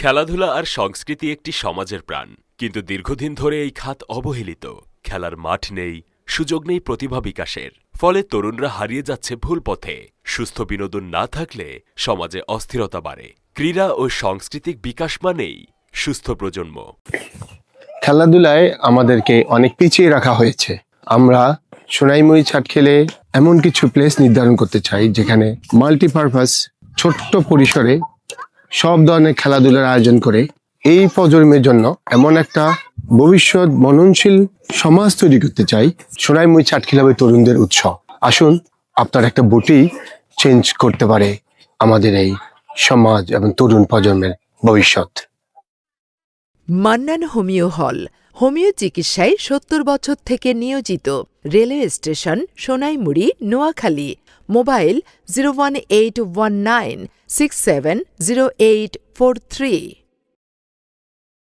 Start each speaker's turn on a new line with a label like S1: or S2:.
S1: খেলাধুলা আর সংস্কৃতি একটি সমাজের প্রাণ। কিন্তু দীর্ঘদিন ধরে এই খাত অবহেলিত। খেলার মাঠ নেই, সুযোগ নেই প্রতিভা বিকাশের। ফলে তরুণরা হারিয়ে যাচ্ছে ভুল পথে। সুস্থ বিনোদন না থাকলে সমাজে অস্থিরতা বাড়ে। ক্রীড়া ও সাংস্কৃতিক বিকাশ মানেই সুস্থ প্রজন্ম।
S2: খেলাধুলায় আমাদেরকে অনেক পিছিয়ে রাখা হয়েছে। আমরা সোনাইমুড়ি ছাট খেলে এমন কিছু প্লেস নির্ধারণ করতে চাই, যেখানে মাল্টিপারপাস ছোট্ট পরিসরে সব ধরনের খেলাধুলার আয়োজন করে এই প্রজন্মের জন্য এমন একটা ভবিষ্যৎ মননশীল সমাজ তৈরি করতে চাই সোনাইমুড়ি ছাট খেলাবে তরুণদের উৎসব। আসুন, আপনার একটা বুটি চেঞ্জ করতে পারে আমাদের এই সমাজ এবং তরুণ প্রজন্মের ভবিষ্যৎ।
S3: মান্নান হোমিও হল, হোমিও চিকিৎসায় সত্তর বছর থেকে নিয়োজিত railway station Sonaimuri, Noakhali. mobile zero one eight one nine six seven zero eight four three